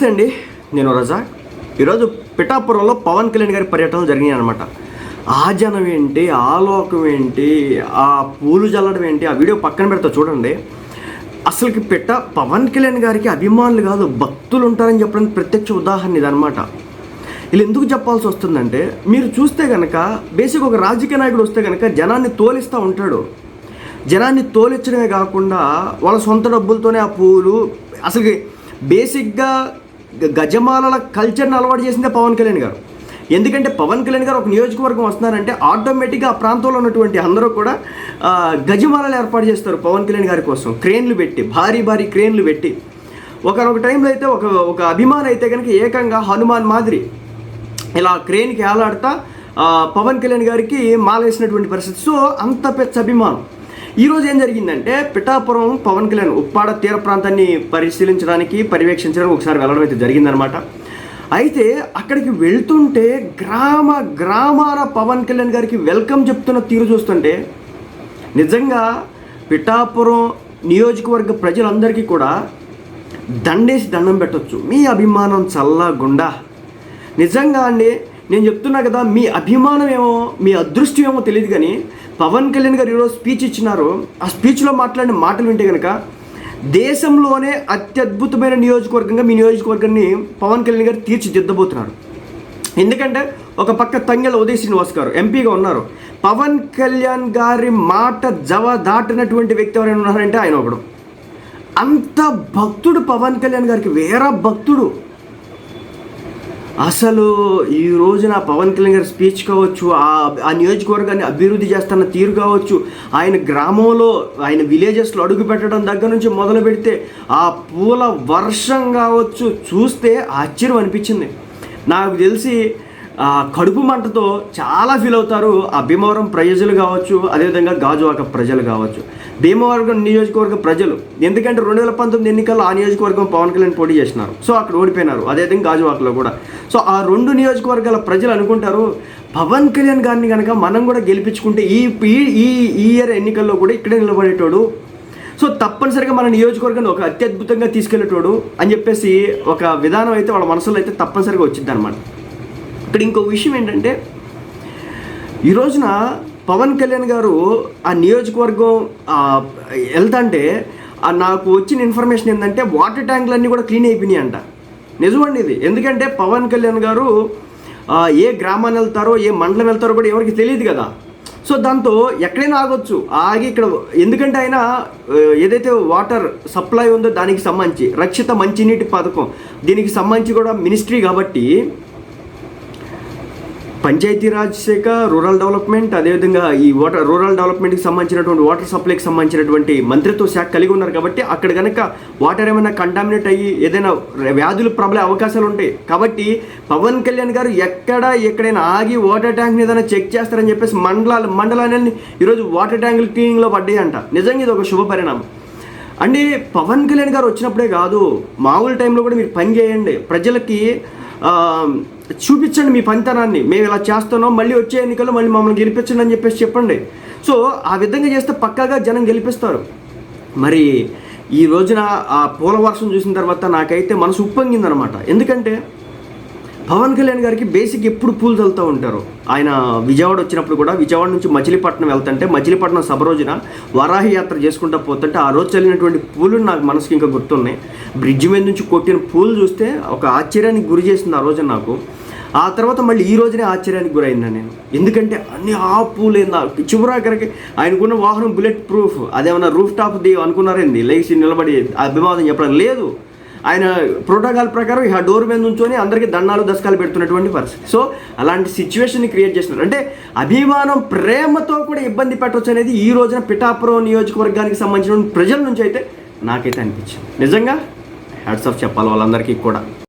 నమస్తే అండి. నేను రజా ఈరోజు పిఠాపురంలో పవన్ కళ్యాణ్ గారి పర్యటనలు జరిగినాయి అనమాట ఆ జనం ఏంటి ఆలోకం ఏంటి ఆ పూలు చల్లడం ఏంటి ఆ వీడియో పక్కన పెడతా చూడండి. అసలుకి పిట్ట పవన్ కళ్యాణ్ గారికి అభిమానులు కాదు భక్తులు ఉంటారని చెప్పడానికి ప్రత్యక్ష ఉదాహరణ ఇదనమాట వీళ్ళు ఎందుకు చెప్పాల్సి వస్తుందంటే మీరు చూస్తే కనుక బేసిక్ ఒక రాజకీయ నాయకుడు వస్తే కనుక జనాన్ని తోలిస్తూ ఉంటాడు. జనాన్ని తోలించడమే కాకుండా వాళ్ళ సొంత డబ్బులతోనే ఆ పూలు అసలు బేసిక్గా గజమాలల కల్చర్ని అలవాటు చేసిందే పవన్ కళ్యాణ్ గారు. ఎందుకంటే పవన్ కళ్యాణ్ గారు ఒక నియోజకవర్గం వస్తున్నారంటే ఆటోమేటిక్గా ఆ ప్రాంతంలో ఉన్నటువంటి అందరూ కూడా గజమాలలు ఏర్పాటు చేస్తారు పవన్ కళ్యాణ్ గారి కోసం. క్రేన్లు పెట్టి భారీ భారీ క్రేన్లు పెట్టి. ఒకనొక టైంలో అయితే ఒక ఒక అభిమాని అయితే కనుక ఏకంగా హనుమాన్ మాదిరి ఇలా క్రేన్కి ఏలాడుతా పవన్ కళ్యాణ్ గారికి మాల వేసినటువంటి పరిస్థితి. సో అంత పెద్ద అభిమానం. ఈరోజు ఏం జరిగిందంటే పిఠాపురం పవన్ కళ్యాణ్ ఉప్పాడ తీర ప్రాంతాన్ని పరిశీలించడానికి పర్యవేక్షించడానికి ఒకసారి వెళ్ళడం అయితే జరిగిందనమాట అయితే అక్కడికి వెళ్తుంటే గ్రామ గ్రామాల పవన్ కళ్యాణ్ గారికి వెల్కమ్ చెప్తున్న తీరు చూస్తుంటే నిజంగా పిఠాపురం నియోజకవర్గ ప్రజలందరికీ కూడా దండేసి దండం పెట్టొచ్చు. మీ అభిమానం చల్లగుండా. నిజంగా అండి నేను చెప్తున్నా కదా మీ అభిమానం ఏమో మీ అదృష్టం ఏమో తెలియదు కానీ పవన్ కళ్యాణ్ గారు ఈరోజు స్పీచ్ ఇచ్చినారు. ఆ స్పీచ్లో మాట్లాడిన మాటలు వింటే కనుక దేశంలోనే అత్యద్భుతమైన నియోజకవర్గంగా మీ నియోజకవర్గాన్ని పవన్ కళ్యాణ్ గారు తీర్చిదిద్దబోతున్నారు. ఎందుకంటే ఒక పక్క తంగెల ఉదయ్ శ్రీనివాస్ గారు ఎంపీగా ఉన్నారు. పవన్ కళ్యాణ్ గారి మాట జవ దాటినటువంటి వ్యక్తి ఎవరైనా ఉన్నారంటే ఆయన ఒకడు. అంత భక్తుడు పవన్ కళ్యాణ్ గారికి వేరే భక్తుడు. అసలు ఈ రోజున పవన్ కళ్యాణ్ గారి స్పీచ్ కావచ్చు ఆ ఆ నియోజకవర్గాన్ని అభివృద్ధి చేస్తున్న తీరు కావచ్చు ఆయన గ్రామంలో ఆయన విలేజెస్లో అడుగు పెట్టడం దగ్గర నుంచి మొదలు పెడితే ఆ పూల వర్షం కావచ్చు చూస్తే ఆశ్చర్యం అనిపించింది. నాకు తెలిసి కడుపు మంటతో చాలా ఫీల్ అవుతారు. ఆ భీమవరం ప్రజలు కావచ్చు అదేవిధంగా గాజువాక ప్రజలు కావచ్చు. భీమవరం నియోజకవర్గ ప్రజలు ఎందుకంటే రెండు వేల పంతొమ్మిది ఎన్నికల్లో ఆ నియోజకవర్గం పవన్ కళ్యాణ్ పోటీ చేసినారు. సో అక్కడ ఓడిపోయినారు. అదేవిధంగా గాజువాకలో కూడా. సో ఆ రెండు నియోజకవర్గాల ప్రజలు అనుకుంటారు పవన్ కళ్యాణ్ గారిని కనుక మనం కూడా గెలిపించుకుంటే ఈ ఈ- ఈ ఇయర్ ఎన్నికల్లో కూడా ఇక్కడే నిలబడేటోడు. సో తప్పనిసరిగా మన నియోజకవర్గాన్ని ఒక అత్యద్భుతంగా తీసుకెళ్ళేటోడు అని చెప్పేసి ఒక విధానం అయితే వాళ్ళ మనసులో అయితే తప్పనిసరిగా వచ్చింది అనమాట ఇక్కడ ఇంకో విషయం ఏంటంటే ఈ రోజున పవన్ కళ్యాణ్ గారు ఆ నియోజకవర్గం వెళ్తాంటే ఆ నాకు వచ్చిన ఇన్ఫర్మేషన్ ఏంటంటే వాటర్ ట్యాంకులన్నీ కూడా క్లీన్ అయిపోయినాయి అంట నిజమండి ఇది. ఎందుకంటే పవన్ కళ్యాణ్ గారు ఏ గ్రామాన్ని వెళ్తారో ఏ మండలం వెళ్తారో కూడా ఎవరికి తెలియదు కదా. సో దాంతో ఎక్కడైనా ఆగొచ్చు. ఆగి ఇక్కడ ఎందుకంటే ఆయన ఏదైతే వాటర్ సప్లై ఉందో దానికి సంబంధించి రక్షిత మంచినీటి పథకం దీనికి సంబంధించి కూడా మినిస్ట్రీ కాబట్టి పంచాయతీరాజ్ శాఖ రూరల్ డెవలప్మెంట్ అదేవిధంగా ఈ వాటర్ రూరల్ డెవలప్మెంట్కి సంబంధించినటువంటి వాటర్ సప్లైకి సంబంధించినటువంటి మంత్రిత్వ శాఖ కలిగి ఉన్నారు కాబట్టి అక్కడ కనుక వాటర్ ఏమైనా కంటామినేట్ అయ్యి ఏదైనా వ్యాధులు ప్రబలే అవకాశాలు ఉంటాయి కాబట్టి పవన్ కళ్యాణ్ గారు ఎక్కడ ఎక్కడైనా ఆగి వాటర్ ట్యాంక్ని ఏదైనా చెక్ చేస్తారని చెప్పేసి మండలాలు మండలాన్ని ఈరోజు వాటర్ ట్యాంకులు క్లీనింగ్లో పడ్డాయి అంట నిజంగా ఇది ఒక శుభ పరిణామం. అంటే పవన్ కళ్యాణ్ గారు వచ్చినప్పుడే కాదు మామూలు టైంలో కూడా మీరు పని చేయండి. ప్రజలకి చూపించండి మీ పనితనాన్ని. మేము ఇలా చేస్తున్నాం మళ్ళీ వచ్చే ఎన్నికల్లో మళ్ళీ మమ్మల్ని గెలిపించండి అని చెప్పేసి చెప్పండి. సో ఆ విధంగా చేస్తే పక్కాగా జనం గెలిపిస్తారు. మరి ఈ రోజున ఆ పూల వర్షం చూసిన తర్వాత నాకైతే మనసు ఉప్పొంగిందనమాట. ఎందుకంటే పవన్ కళ్యాణ్ గారికి బేసిక్ ఎప్పుడు పూలు చల్లుతూ ఉంటారు. ఆయన విజయవాడ వచ్చినప్పుడు కూడా విజయవాడ నుంచి మచిలీపట్నం వెళ్తుంటే మచిలీపట్నం సభ రోజున వరాహి యాత్ర చేసుకుంటూ పోతుంటే ఆ రోజు చల్లినటువంటి పూలు నాకు మనసుకి ఇంకా గుర్తున్నాయి. బ్రిడ్జ్ మీద నుంచి కొట్టిన పూలు చూస్తే ఒక ఆశ్చర్యానికి గురి చేసింది ఆ రోజు నాకు. ఆ తర్వాత మళ్ళీ ఈ రోజునే ఆశ్చర్యానికి గురైంది నేను. ఎందుకంటే అన్ని ఆ పూలేందా చివరాఖరికి ఆయనకున్న వాహనం బుల్లెట్ ప్రూఫ్ అదేమన్నా రూఫ్ టాప్ ది అనుకున్నారేంది? లేచి నిలబడి అభివాదం చెప్పడం లేదు. ఆయన ప్రోటోకాల్ ప్రకారం ఆ డోర్ మీద ఉంచుకొని అందరికీ దండాలు దశకాలు పెడుతున్నటువంటి పరిస్థితి. సో అలాంటి సిచ్యువేషన్ క్రియేట్ చేస్తున్నారు. అంటే అభిమానం ప్రేమతో కూడా ఇబ్బంది పెట్టవచ్చు అనేది ఈ రోజున పిఠాపురం నియోజకవర్గానికి సంబంధించిన ప్రజల నుంచి అయితే నాకైతే అనిపించింది. నిజంగా హ్యాట్స్ ఆఫ్ చెప్పాలి వాళ్ళందరికీ కూడా.